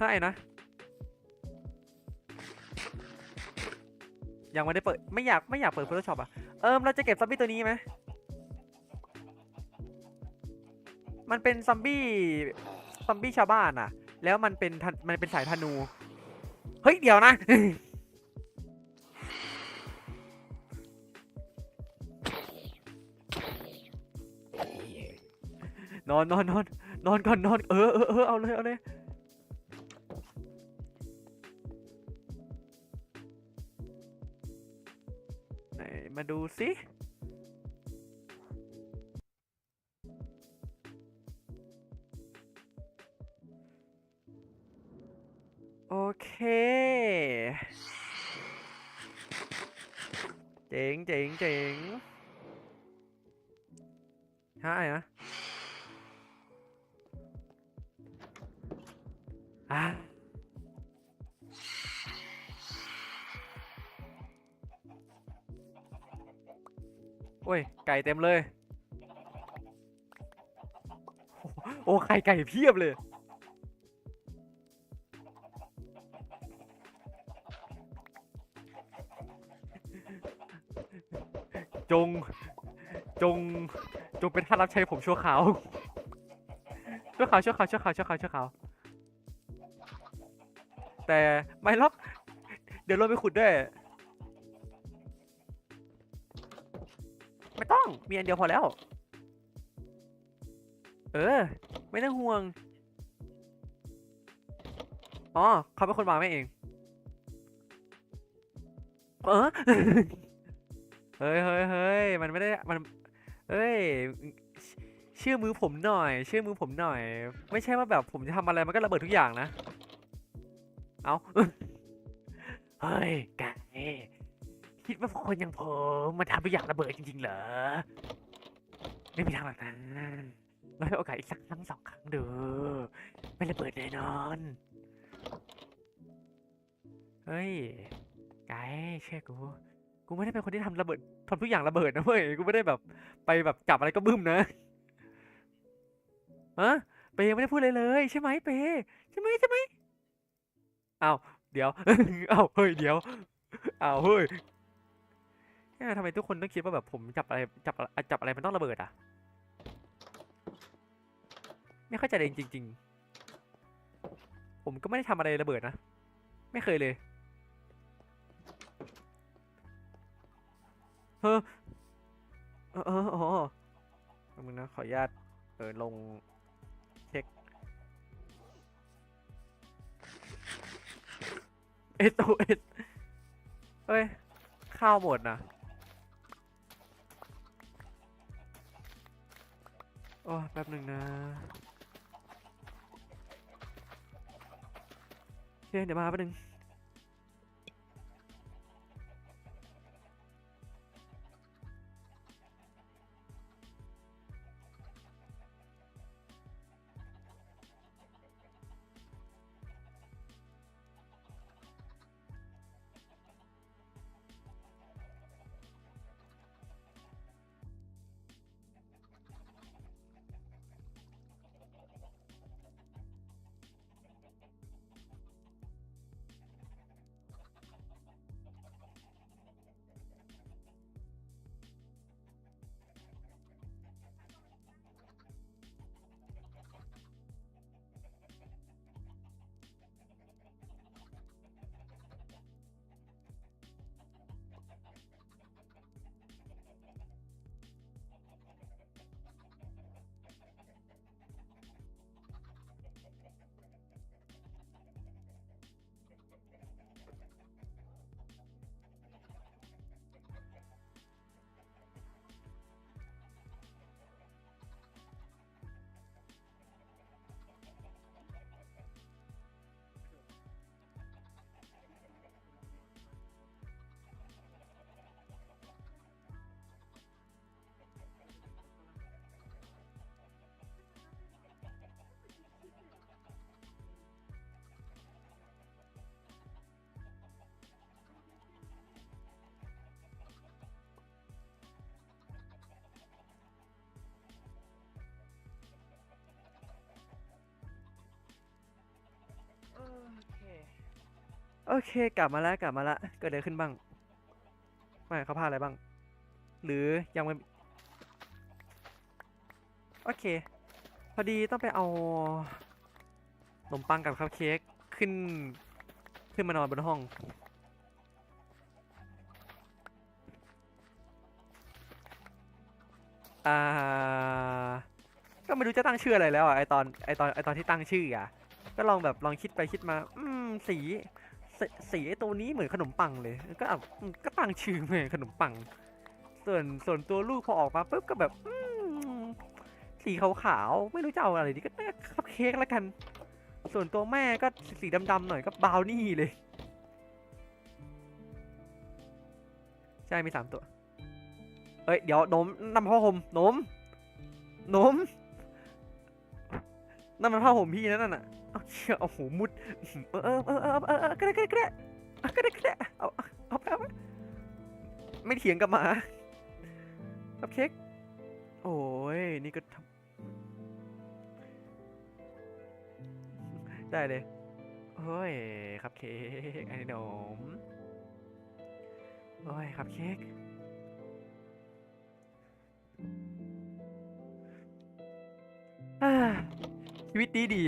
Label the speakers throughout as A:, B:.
A: ให้นะ ยังไม่ได้เปิด ไม่อยากไม่อยากเปิด Photoshop อะ เอิมเราจะเก็บซอมบี้ตัวนี้ไหมมันเป็นซอมบี้ซอมบี้ชาวบ้านอะ แล้วมันเป็นธนมันเป็นสายธนู เฮ้ย เดี๋ยวนะนอนนอนนอนนอนก่อนนอนเออเออเออเอาเลยเอาเลย มาดูสิโอเค โอ้ย ไก่เต็มเลย โอ้ไข่ไก่เพียบเลย จง จง จงเป็นท่านรับใช้ผมชั่วคราว ชั่วคราวชั่วคราวชั่วคราวชั่วคราวชั่วคราว แต่ไม่ล็อก เดี๋ยวเราไปขุดด้วย ไม่ต้อง มีอันเดียวพอแล้ว เออ ไม่ต้องห่วง อ๋อ เขาเป็นคนวางไม่เอง เออ เฮ้ยเฮ้ยเฮ้ยมันไม่ได้ มัน เอ้ย ชื่อมือผมหน่อย ชื่อมือผมหน่อย ไม่ใช่ว่าแบบผมจะทำอะไรมันก็ระเบิดทุกอย่างนะ เอาเฮ้ยไก่ คิดว่าคนอย่างผมมันทำทุกอย่างระเบิดจริงๆเหรอ ไม่มีทางหรอกนะเราให้โอกาสอีกสักครั้งสองครั้งดู ไม่ระเบิดแน่นอน เฮ้ย ไก่เชื่อกู กูไม่ได้เป็นคนที่ทำระเบิดทำทุกอย่างระเบิดนะเว้ย กูไม่ได้แบบไปแบบจับอะไรก็บึ้มนะฮะเปย์ไม่ได้พูดเลยเลยใช่ไหมเปย์ใช่ไหมใช่ไหมเอาเดี๋ยวเอาเฮ้ย เดี๋ยวเอาเฮ้ย ทำไมทุกคนต้องคิดว่าแบบผมจับอะไรจับอะไรจับอะไรมันต้องระเบิดอะ ไม่เข้าใจเลยจริง ๆ ผมก็ไม่ได้ทำอะไรระเบิดนะ ไม่เคยเลยเฮ้อเออเอออ๋อแป๊บนึงนะขออนุญาตเออลงเช็ค SOS เฮ้ยข้าวหมดนะ โอ้แป๊บหนึ่งนะโอเคเดี๋ยวมาแป๊บนึง โอเค กลับมาแล้วกลับมาแล้วเกิดอะไรขึ้นบ้างไม่เขาพลาดอะไรบ้าง หรือยังไม่โอเค พอดีต้องไปเอาขนมปังกับคัพเค้กขึ้น ขึ้นมานอนบนห้อง อ่า ก็ไม่รู้จะตั้งชื่ออะไรแล้วอะไอตอนไอตอนไอตอนที่ตั้งชื่ออะ ก็ลองแบบลองคิดไปคิดมา อืมสี สีสีไอตัวนี้เหมือนขนมปังเลย ก็อะก็ตั้งชื่อเหมือนขนมปัง ส่วนส่วนตัวลูกพอออกมาปุ๊บก็แบบสีขาวๆไม่รู้จะเอาอะไรดีก็น่าคัพเค้กแล้วกัน ส่วนตัวแม่ก็สีดำๆหน่อยก็บาวนี่เลย ใช่มีสามตัวเอ้ยเดี๋ยวนมน้ำผ้าห่มนมนมนั่นมันผ้าห่มพี่นั่นน่ะ เอาเชี่ยโอ้โหมุดเออเออเออเออเออเออก็ได้ก็ได้ก็ได้อะก็ได้ก็ได้เอาเอาไปเอาไปไม่เถียงกับหมาคัพเค้กโอ้ย นี่ก็ทำได้เลยโอ้ยคัพเค้กไอ้หนมโอ้ยคัพเค้กอ่าชีวิตดีดี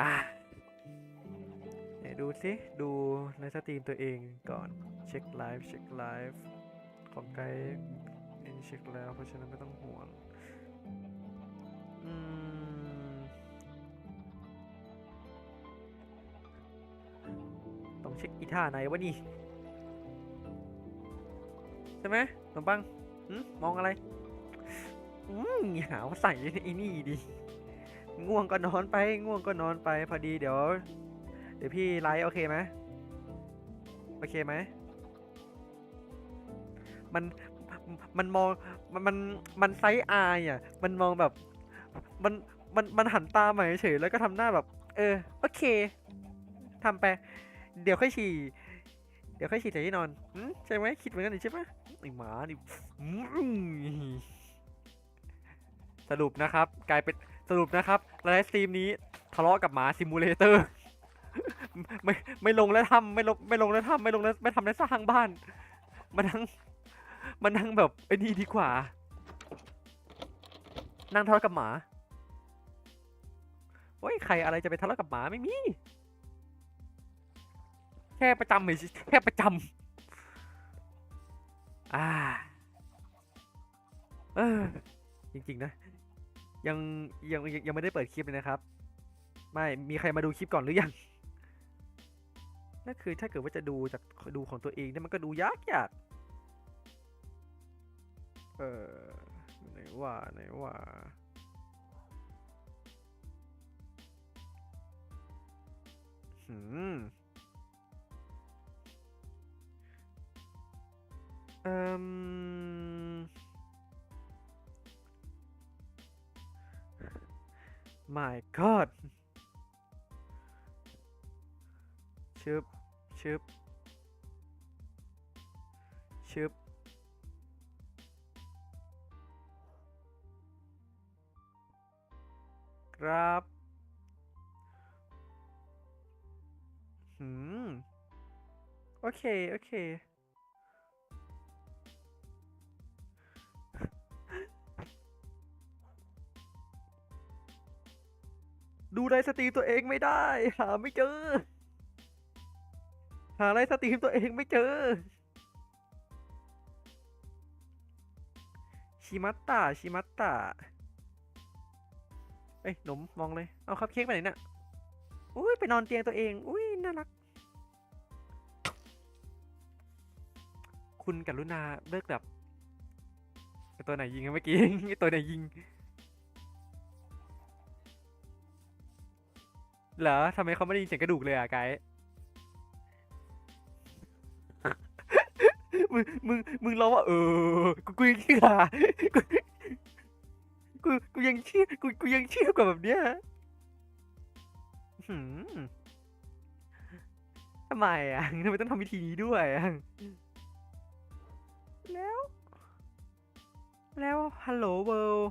A: อ่าไหนดูสิดูในสตรีมตัวเองก่อนเช็คไลฟ์เช็คไลฟ์ของไกด์เอ็นเช็คแล้ว เพราะฉะนั้นไม่ต้องห่วงอืมต้องเช็คอีท่าไหนวะนี่ใช่ไหมขนมปังหืมมองอะไร อืมหาว่าใส่ไอ้นี่ดิ ง่วงก็นอนไป ง่วงก็นอนไป พอดีเดี๋ยว เดี๋ยวพี่ไลฟ์โอเคไหมโอเคไหมมันมันมองมันมันมันไซส์อายอะ มันมองแบบ มันมันมันหันตามาเฉยแล้วก็ทำหน้าแบบ เออ โอเคทำไป เดี๋ยวค่อยฉี่เดี๋ยวค่อยฉี่ใส่ที่นอนหืมใช่ไหมคิดเหมือนกันใช่ไหมไอหมาดิสรุปนะครับ กลายเป็น สรุปนะครับไลฟ์สตรีมนี้ทะเลาะกับหมาซิมูเลเตอร์ไม่ไม่ลงแล้วทำไม่ลงไม่ลงแล้วทำไม่ลงแล้วไม่ทำแล้วสร้างบ้านมานั่งมานั่งแบบไอ้นี่ดีกว่า นั่งทะเลาะกับหมาโอ้ยใครอะไรจะไปทะเลาะกับหมาไม่มี แค่ประจำเฉยแค่ประจำอ่าเออจริงๆนะ ยังยังยังยังไม่ได้เปิดคลิปเลยนะครับ ไม่มีใครมาดูคลิปก่อนหรือยังนั่นคือถ้าเกิดว่าจะดูจากดูของตัวเองเนี่ยมันก็ดูยากยากเออไหนว่าไหนว่าหืมเอ่ม my god ชึบชึบชึบครับหืม โอเค โอเค ดูไลฟ์สตรีมตัวเองไม่ได้ หาไม่เจอ หาไลฟ์สตรีมตัวเองไม่เจอ ชิมัตตาชิมัตตาเอ้ยหนมมองเลย เอาคัพเค้กไปไหนน่ะอุ้ยไปนอนเตียงตัวเอง อุ้ยน่ารัก คุณกรุณาเลิกแบบไอ้ตัวไหนยิงเมื่อกี้ไอ้ตัวไหนยิง เหรอทำไมเขาไม่ได้ยินเสียงกระดูกเลยอะไกด์ มึงมึงมึงร้องว่าเออกูกูยังเชื่อกูกูกูยังเชื่อกูกูยังเชื่อกว่าแบบเนี้ยหืมทำไมอะทำไมต้องทำวิธีนี้ด้วยอะแล้ว แล้วฮัลโหลเวิลด์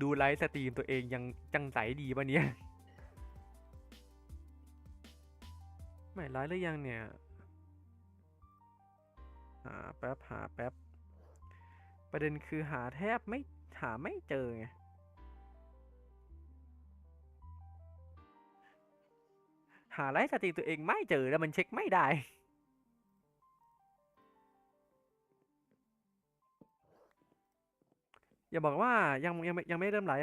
A: ดูไลฟ์สตรีมตัวเองยังจังใสดีปะเนี่ย ไม่ร้ายหรือยังเนี่ย หาแป๊บหาแป๊บ ประเด็นคือหาแทบไม่หาไม่เจอไง หาไลฟ์สตรีมตัวเองไม่เจอแล้วมันเช็คไม่ได้อย่าบอกว่ายังยังยังไม่เริ่มไลฟ์